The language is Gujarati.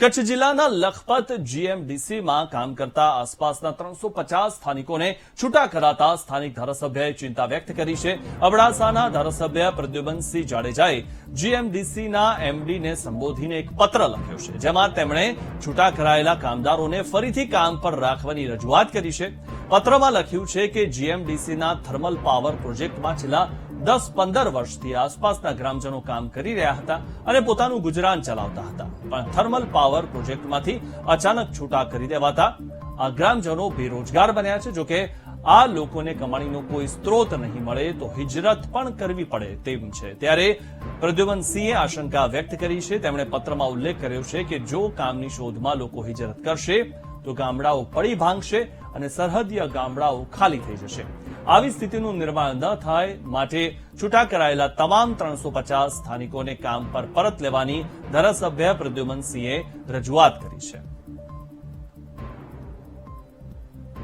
કચ્છ જિલ્લાના લખપત જીએમડીસીમાં કામ કરતા આસપાસના ત્રણસો સ્થાનિકોને છૂટા કરાતા સ્થાનિક ધારાસભ્યએ ચિંતા વ્યક્ત કરી છે. અબડાસાના ધારાસભ્ય પ્રદ્યુમનસિંહ જાડેજાએ જીએમડીસીના એમડીને સંબોધીને એક પત્ર લખ્યો છે, જેમાં તેમણે છૂટા કરાયેલા કામદારોને ફરીથી કામ પર રાખવાની રજૂઆત કરી છે. પત્રમાં લખ્યું છે કે જીએમડીસીના થર્મલ પાવર પ્રોજેક્ટમાં છેલ્લા દસ પંદર વર્ષથી આસપાસના ગ્રામજનો કામ કરી રહ્યા હતા અને પોતાનું ગુજરાન ચલાવતા હતા. પણ થર્મલ પાવર પ્રોજેક્ટમાંથી અચાનક છૂટા કરી દેવાતા આ ગ્રામજનો બેરોજગાર બન્યા છે. જોકે આ લોકોને કમાણીનો કોઈ સ્ત્રોત નહીં મળે તો હિજરત પણ કરવી પડે તેમ છે. ત્યારે પ્રદ્યુમનસિંહે આશંકા વ્યક્ત કરી છે. તેમણે પત્રમાં ઉલ્લેખ કર્યો છે કે જો કામની શોધમાં લોકો હિજરત કરશે તો ગામડાઓ પડી ભાંગશે અને સરહદીય ગામડાઓ ખાલી થઈ જશે. આવી સ્થિતિનું નિર્માણ ન થાય માટે છૂટા કરાયેલા તમામ ત્રણસો પચાસ સ્થાનિકોને કામ પર પરત લેવાની ધારાસભ્ય પ્રદ્યુમનસિંહે રજૂઆત કરી છે.